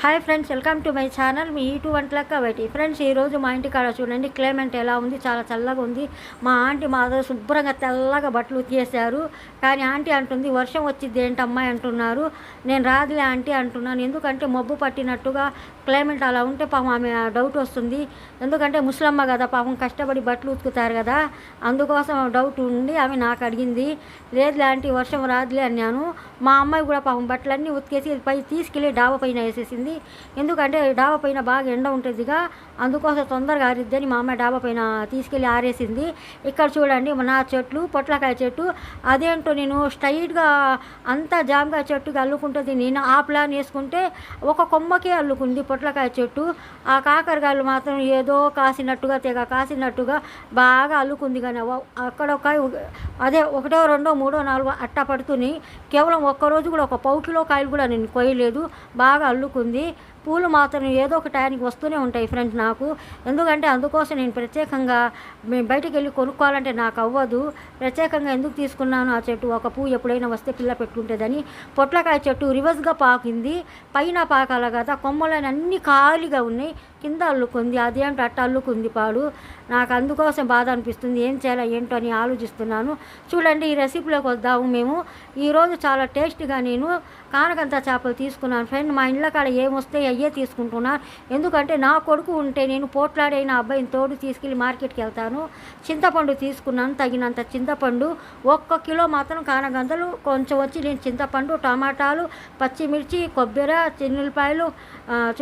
Hi friends welcome to my channel me e ఈటు వంటలక్క బయటి ఫ్రెండ్స్ ఈరోజు మా ఇంటి కాడ చూడండి క్లైమేట్ ఎలా ఉంది? చాలా చల్లగా ఉంది. మా ఆంటీ మాతో శుభ్రంగా తెల్లగా బట్టలు ఉతికేశారు. కానీ ఆంటీ అంటుంది వర్షం వచ్చింది ఏంటమ్మాయి అంటున్నారు. నేను రాదులే ఆంటీ అంటున్నాను. ఎందుకంటే మబ్బు పట్టినట్టుగా క్లైమేట్ అలా ఉంటే పాపం ఆమె డౌట్ వస్తుంది. ఎందుకంటే ముసలమ్మ కదా పాపం కష్టపడి బట్టలు ఉతుకుతారు కదా. అందుకోసం డౌట్ ఉండి ఆమె నాకు అడిగింది లేదులే ఆంటీ వర్షం రాదులే అన్నాను. మా అమ్మాయి కూడా పాపం బట్టలన్నీ ఉతికేసి పై తీసుకెళ్ళి డాబా పైన వేసేసింది. ఎందుకంటే డాబా పైన బాగా ఎండ ఉంటుందిగా. అందుకోసం తొందరగా ఆరిద్దని మా అమ్మ డాబా పైన తీసుకెళ్ళి ఆరేసింది. ఇక్కడ చూడండి నా చెట్లు పొట్లకాయ చెట్టు. అదేంటో నేను స్ట్రైట్గా అంతా జామకాయ చెట్టుకి అల్లుకుంటుంది నేను ఆ ప్లాన్ వేసుకుంటే ఒక కొమ్మకే అల్లుకుంది పొట్లకాయ చెట్టు. ఆ కాకరకాయలు మాత్రం ఏదో కాసినట్టుగా తెగ కాసినట్టుగా బాగా అల్లుకుంది కానీ అక్కడ ఒక అదే ఒకటో రెండో మూడో నాలుగో అట్టా పడుతుంది కేవలం ఒక్కరోజు కూడా ఒక పావు కిలో కాయలు కూడా నేను కొయ్యలేదు. బాగా అల్లుకుంది. పూలు మాత్రం ఏదో ఒక టయానికి వస్తూనే ఉంటాయి ఫ్రెండ్స్ నాకు. ఎందుకంటే అందుకోసం నేను ప్రత్యేకంగా మేము బయటికి వెళ్ళి కొనుక్కోవాలంటే నాకు అవ్వదు. ప్రత్యేకంగా ఎందుకు తీసుకున్నాను? ఆ చెట్టు ఒక పువ్వు ఎప్పుడైనా వస్తే పిల్ల పెట్టుకుంటుందని పొట్లకాయ చెట్టు రివర్స్గా పాకింది. పైన పాకాల కదా కొమ్మలని అన్ని ఖాళీగా ఉన్నాయి. కింద అల్లుకుంది అదేంటో అట్ట అల్లుకుంది పాడు. నాకు అందుకోసం బాధ అనిపిస్తుంది. ఏం చేయాలి ఏంటో అని ఆలోచిస్తున్నాను. చూడండి ఈ రెసిపీలోకి వద్దాము మేము. ఈరోజు చాలా టేస్ట్గా నేను కానకంత చేపలు తీసుకున్నాను. ఫ్రెండ్ మా ఇంట్లో కాడ ఏ ఏమొస్తే అయ్యే తీసుకుంటున్నాను. ఎందుకంటే నా కొడుకు ఉంటే నేను పోట్లాడైన అబ్బాయిని తోడు తీసుకెళ్ళి మార్కెట్కి వెళ్తాను. చింతపండు తీసుకున్నాను తగినంత చింతపండు. ఒక్క కిలో మాత్రం కానగంతలు కొంచెం వచ్చి నేను చింతపండు టమాటాలు పచ్చిమిర్చి కొబ్బరి చిన్నపాయలు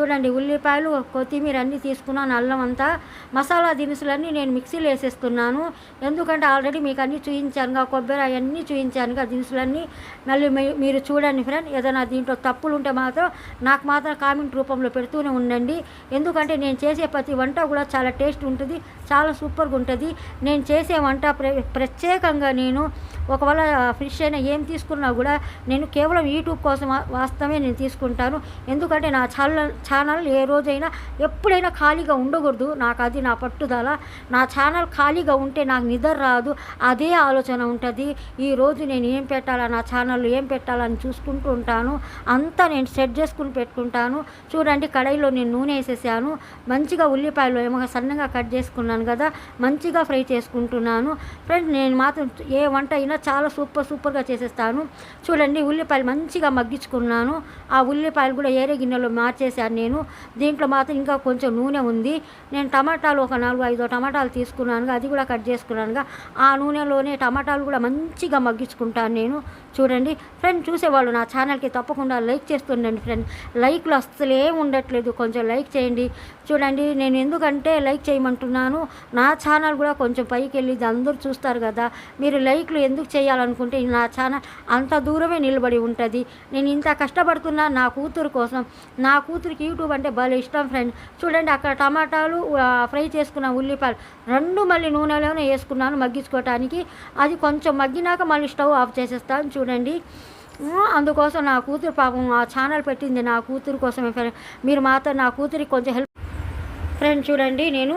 చూడండి ఉల్లిపాయలు కొత్తిమీర అన్నీ తీసుకున్నాను అల్లం అంతా. మసాలా దినుసులన్నీ నేను మిక్సీలో వేసేస్తున్నాను. ఎందుకంటే ఆల్రెడీ మీకు అన్నీ చూపించానుగా కొబ్బరి అవన్నీ చూపించానుగా దినుసులన్నీ. మళ్ళీ మీ- మీరు చూడండి ఫ్రెండ్ ఏదైనా దీంట్లో తప్పులు ఉంటే మాత్రం నాకు మాత్రం కామెంట్ రూపంలో పెడుతూనే ఉండండి. ఎందుకంటే నేను చేసే ప్రతి వంట కూడా చాలా టేస్ట్ ఉంటుంది చాలా సూపర్గా ఉంటుంది. నేను చేసే వంట ప్ర ప్రత్యేకంగా నేను ఒకవేళ ఫిష్ అయినా ఏం తీసుకున్నా కూడా నేను కేవలం యూట్యూబ్ కోసం వాస్తవమే నేను తీసుకుంటాను. ఎందుకంటే నా ఛానల్ ఛానల్ ఏ రోజైనా ఎప్పుడైనా ఖాళీగా ఉండకూడదు. నాకు అది నా పట్టుదల. నా ఛానల్ ఖాళీగా ఉంటే నాకు నిద్ర రాదు. అదే ఆలోచన ఉంటుంది. ఈ రోజు నేను ఏం పెట్టాలా నా ఛానల్లో ఏం పెట్టాలని చూసుకుంటూ ఉంటాను. అంతా నేను సెట్ చేసుకుని పెట్టుకుంటాను. చూడండి కడాయిలో నేను నూనె వేసేసాను. మంచిగా ఉల్లిపాయలు ఏమో సన్నగా కట్ చేసుకున్నాను కదా. మంచిగా ఫ్రై చేసుకుంటున్నాను. ఫ్రెండ్స్ నేను మాత్రం ఏ వంట అయినా చాలా సూపర్ సూపర్గా చేసేస్తాను. చూడండి ఉల్లిపాయలు మంచిగా మగ్గించుకున్నాను. ఆ ఉల్లిపాయలు కూడా ఏరే గిన్నెలో మార్చేసాను నేను. దీంట్లో మాత్రం ఇంకా కొంచెం నూనె ఉంది. నేను టమాటాలు ఒక నాలుగు ఐదు టమాటాలు తీసుకున్నాను అది కూడా కట్ చేసుకున్నానుగా. ఆ నూనెలోనే టమాటాలు కూడా మంచిగా మగ్గించుకుంటాను నేను. చూడండి ఫ్రెండ్ చూసేవాళ్ళు నా ఛానల్కి తప్పకుండా లైక్ చేస్తుండండి ఫ్రెండ్. లైక్లు అస్సలే ఉండట్లేదు. కొంచెం లైక్ చేయండి. చూడండి నేను ఎందుకంటే లైక్ చేయమంటున్నాను? నా ఛానల్ కూడా కొంచెం పైకి వెళ్ళి అందరూ చూస్తారు కదా. మీరు లైక్లు ఎందుకు చేయాలనుకుంటే నా ఛానల్ అంత దూరమే నిలబడి ఉంటుంది. నేను ఇంత కష్టపడుతున్నా నా కూతురు కోసం. నా కూతురికి యూట్యూబ్ అంటే భలే ఇష్టం ఫ్రెండ్ చూడండి అక్కడ టమాటాలు ఫ్రై చేసుకున్న ఉల్లిపాయలు రెండు మళ్ళీ నూనెలోనే వేసుకున్నాను మగ్గించుకోవటానికి అది కొంచెం మగ్గినాక మళ్ళీ స్టవ్ ఆఫ్ చేసేస్తాను చూడండి. అందుకోసం నా కూతురు పాపం ఆ ఛానల్ పెట్టింది నా కూతురు కోసమే ఫ్రెండ్ మీరు మాత్రం నా కూతురికి కొంచెం హెల్ప్ ఫ్రెండ్ చూడండి నేను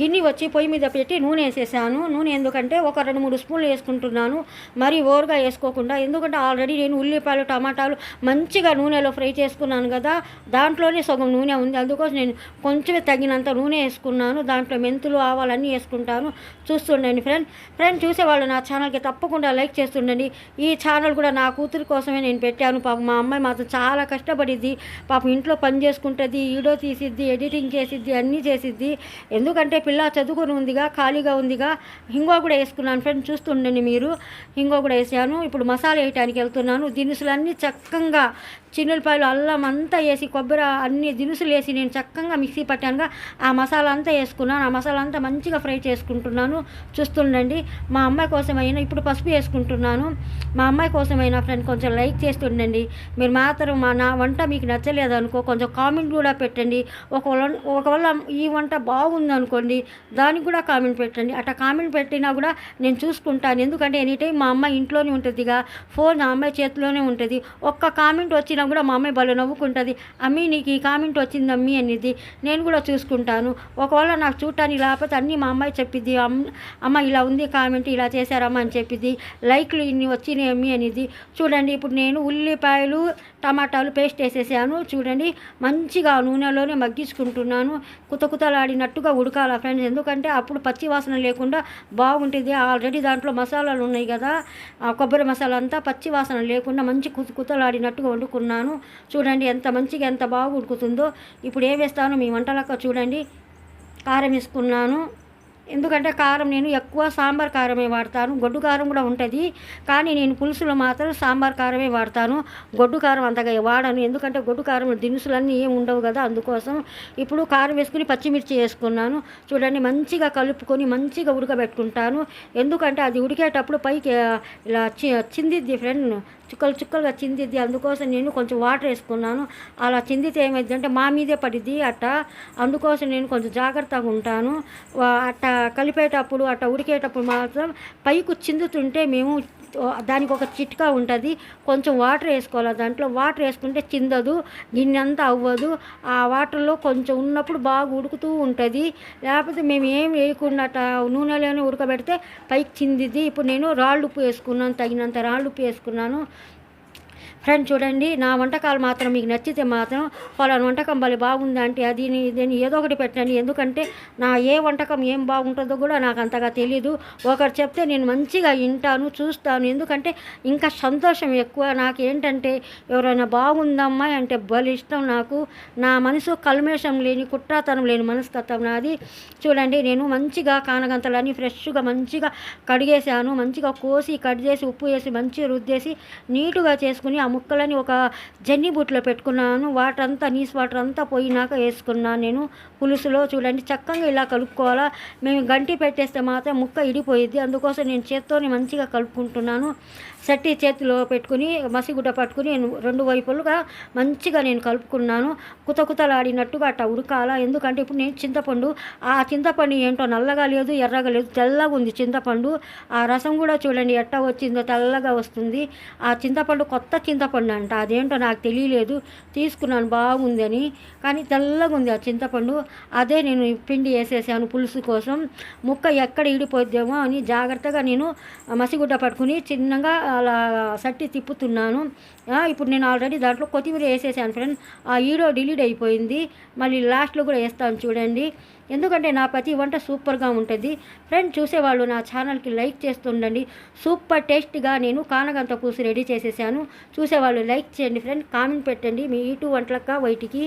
గిన్నె వచ్చి పొయ్యి మీద పెట్టి నూనె వేసేసాను. నూనె ఎందుకంటే ఒక రెండు మూడు స్పూన్లు వేసుకుంటున్నాను. మరీ ఓవర్గా వేసుకోకుండా ఎందుకంటే ఆల్రెడీ నేను ఉల్లిపాయలు టమాటాలు మంచిగా నూనెలో ఫ్రై చేసుకున్నాను కదా దాంట్లోనే సగం నూనె ఉంది. అందుకోసం నేను కొంచెమే తగినంత నూనె వేసుకున్నాను. దాంట్లో మెంతులు ఆవాలు అన్నీ వేసుకుంటాను. చూస్తుండండి ఫ్రెండ్. ఫ్రెండ్ చూసేవాళ్ళు నా ఛానల్కి తప్పకుండా లైక్ చేస్తుండండి. ఈ ఛానల్ కూడా నా కూతురు కోసమే నేను పెట్టాను. పాపం మా అమ్మాయి మాత్రం చాలా కష్టపడిద్ది. పాపం ఇంట్లో పని చేసుకుంటుంది వీడియో తీసిద్ది ఎడిటింగ్ చేసిద్ది అన్నీ చేసిద్ది. ఎందుకంటే పిల్ల చదువుకొని ఉందిగా ఖాళీగా ఉందిగా. హింగో కూడా వేసుకున్నాను ఫ్రెండ్ చూస్తుండండి మీరు. హింగో కూడా వేసాను. ఇప్పుడు మసాలా వేయటానికి వెళ్తున్నాను. దినుసులన్నీ చక్కగా చిన్నులపాయలు అల్లం అంతా వేసి కొబ్బరి అన్ని దినుసులు వేసి నేను చక్కగా మిక్సీ పట్టానుగా. ఆ మసాలా అంతా వేసుకున్నాను. ఆ మసాలా అంతా మంచిగా ఫ్రై చేసుకుంటున్నాను. చూస్తుండండి. మా అమ్మాయి కోసమైనా ఇప్పుడు పసుపు వేసుకుంటున్నాను. మా అమ్మాయి కోసమైనా ఫ్రెండ్ కొంచెం లైక్ చేస్తుండండి. మీరు మాత్రం మా నా వంట మీకు నచ్చలేదు అనుకో కొంచెం కామెంట్ కూడా పెట్టండి. ఒకవేళ ఒకవేళ ఈ వంట బాగుందనుకోండి ఉంటుంది దానికి కూడా కామెంట్ పెట్టండి. అట్లా కామెంట్ పెట్టినా కూడా నేను చూసుకుంటాను. ఎందుకంటే ఎనీ టైం మా అమ్మాయి ఇంట్లోనే ఉంటుందిగా. ఫోన్ ఆ అమ్మాయి చేతిలోనే ఉంటుంది. ఒక్క కామెంట్ వచ్చినా కూడా మా అమ్మాయి భలే నవ్వుకుంటుంది. అమ్మీ నీకు ఈ కామెంట్ వచ్చింది అమ్మీ అనేది నేను కూడా చూసుకుంటాను. ఒకవేళ నాకు చూడటానికి లేకపోతే అన్నీ మా అమ్మాయి చెప్పిద్ది. అమ్మ ఇలా ఉంది కామెంట్ ఇలా చేశారమ్మా అని చెప్పిద్ది. లైక్లు ఇన్ని వచ్చినాయి అమ్మీ అనేది చూడండి ఇప్పుడు నేను ఉల్లిపాయలు టమాటాలు పేస్ట్ వేసేసాను. చూడండి మంచిగా నూనెలోనే మగ్గించుకుంటున్నాను. కుత కుతలాడినట్టుగా ఉడకాల ఫ్రెండ్స్ ఎందుకంటే అప్పుడు పచ్చి వాసన లేకుండా బాగుంటుంది. ఆల్రెడీ దాంట్లో మసాలాలు ఉన్నాయి కదా. ఆ కొబ్బరి మసాలా అంతా పచ్చి వాసన లేకుండా మంచి కుత కుతలాడినట్టుగా వండుకున్నాను. చూడండి ఎంత మంచిగా ఎంత బాగా ఉడుకుతుందో ఇప్పుడు ఏం వేస్తానో మీ వంటలకు చూడండి. కారం వేసుకున్నాను. ఎందుకంటే కారం నేను ఎక్కువ సాంబార్ కారమే వాడతాను. గొడ్డు కారం కూడా ఉంటుంది. కానీ నేను పులుసులో మాత్రం సాంబార్ కారమే వాడతాను. గొడ్డు కారం అంతగా వాడను. ఎందుకంటే గొడ్డు కారం దినుసులన్నీ ఏం ఉండవు కదా. అందుకోసం ఇప్పుడు కారం వేసుకుని పచ్చిమిర్చి వేసుకున్నాను. చూడండి మంచిగా కలుపుకొని మంచిగా ఉడకబెట్టుకుంటాను. ఎందుకంటే అది ఉడికేటప్పుడు పైకి ఇలా చి చిందిద్ది ఫ్రెండ్ చుక్కలు చుక్కలుగా చిందిద్ది. అందుకోసం నేను కొంచెం వాటర్ వేసుకున్నాను. అలా చిందితే ఏమైంది అంటే మా మీదే పడిద్ది అట్ట. అందుకోసం నేను కొంచెం జాగ్రత్తగా ఉంటాను. అట్ట కలిపేటప్పుడు అట్ట ఉడికేటప్పుడు మాత్రం పైకి చిందుతుంటే మేము దానికి ఒక చిట్కా ఉంటుంది. కొంచెం వాటర్ వేసుకోవాలి దాంట్లో? వాటర్ వేసుకుంటే చిందదు గిన్నె అంతా అవ్వదు. ఆ వాటర్లో కొంచెం ఉన్నప్పుడు బాగా ఉడుకుతూ ఉంటుంది. లేకపోతే మేము ఏం వేయకుండా నూనెలోనే ఉడకబెడితే పైకి చిందిది ఇప్పుడు నేను రాళ్ళు ఉప్పు వేసుకున్నాను తగినంత రాళ్ళు ఉప్పు వేసుకున్నాను. ఫ్రెండ్ చూడండి నా వంటకాలు మాత్రం మీకు నచ్చితే మాత్రం ఫలానా వంటకం భలే బాగుంది అంటే అది నేను ఏదో ఒకటి పెట్టండి. ఎందుకంటే నా ఏ వంటకం ఏం బాగుంటుందో కూడా నాకు అంతగా తెలియదు ఒకరు చెప్తే నేను మంచిగా వింటాను చూస్తాను. ఎందుకంటే ఇంకా సంతోషం ఎక్కువ. నాకు ఏంటంటే ఎవరైనా బాగుందమ్మా అంటే భలే ఇష్టం నాకు. నా మనసు కల్మేషం లేని కుట్రాతనం లేని మనస్తత్వం నాది. చూడండి నేను మంచిగా కానగంతలన్నీ ఫ్రెష్గా మంచిగా కడిగేసాను మంచిగా కోసి కట్ చేసి ఉప్పు వేసి మంచిగా రుద్దేసి నీటుగా చేసుకుని అమ్ము ముక్కలని ఒక జన్ని బుట్లో పెట్టుకున్నాను. వాటర్ అంతా నీసు వాటర్ అంతా పోయినాక వేసుకున్నాను నేను. పులుసులో చూడండి చక్కగా ఇలా కలుపుకోవాలా. మేము గంటి పెట్టేస్తే మాత్రం ముక్క ఇడిపోయిద్ది. అందుకోసం నేను చేత్తోని మంచిగా కలుపుకుంటున్నాను. చట్టి చేతిలో పెట్టుకుని మసిగుడ్డ పట్టుకుని నేను రెండు వైపులుగా మంచిగా నేను కలుపుకున్నాను. కుత కుతలాడినట్టుగా అట్ట ఉడకాల. ఎందుకంటే ఇప్పుడు నేను చింతపండు ఆ చింతపండు ఏంటో నల్లగా లేదు ఎర్రగా లేదు తెల్లగా ఉంది చింతపండు. ఆ రసం కూడా చూడండి ఎట్ట వచ్చిందో తెల్లగా వస్తుంది. ఆ చింతపండు కొత్త చింతపండు అంట. అదేంటో నాకు తెలియలేదు. తీసుకున్నాను బాగుందని. కానీ తెల్లగా ఉంది ఆ చింతపండు. అదే నేను పిండి వేసేసాను పులుసు కోసం. ముక్క ఎక్కడ ఇడిపోద్దేమో అని జాగ్రత్తగా నేను మసిగుడ్డ పట్టుకుని చిన్నగా అలా సట్టి తిప్పుతున్నాను. ఇప్పుడు నేను ఆల్రెడీ దాంట్లో కొత్తిమీర వేసేసాను ఫ్రెండ్ ఆ ఈడో డిలీట్ అయిపోయింది. మళ్ళీ లాస్ట్లో కూడా వేస్తాను చూడండి. ఎందుకంటే నా ప్రతి వంట సూపర్గా ఉంటుంది. ఫ్రెండ్ చూసేవాళ్ళు నా ఛానల్కి లైక్ చేస్తుండండి. సూపర్ టేస్ట్గా నేను కానగంత కూసి రెడీ చేసేసాను. చూసేవాళ్ళు లైక్ చేయండి ఫ్రెండ్ కామెంట్ పెట్టండి మీ ఇటు వంటలక్క వైటికి.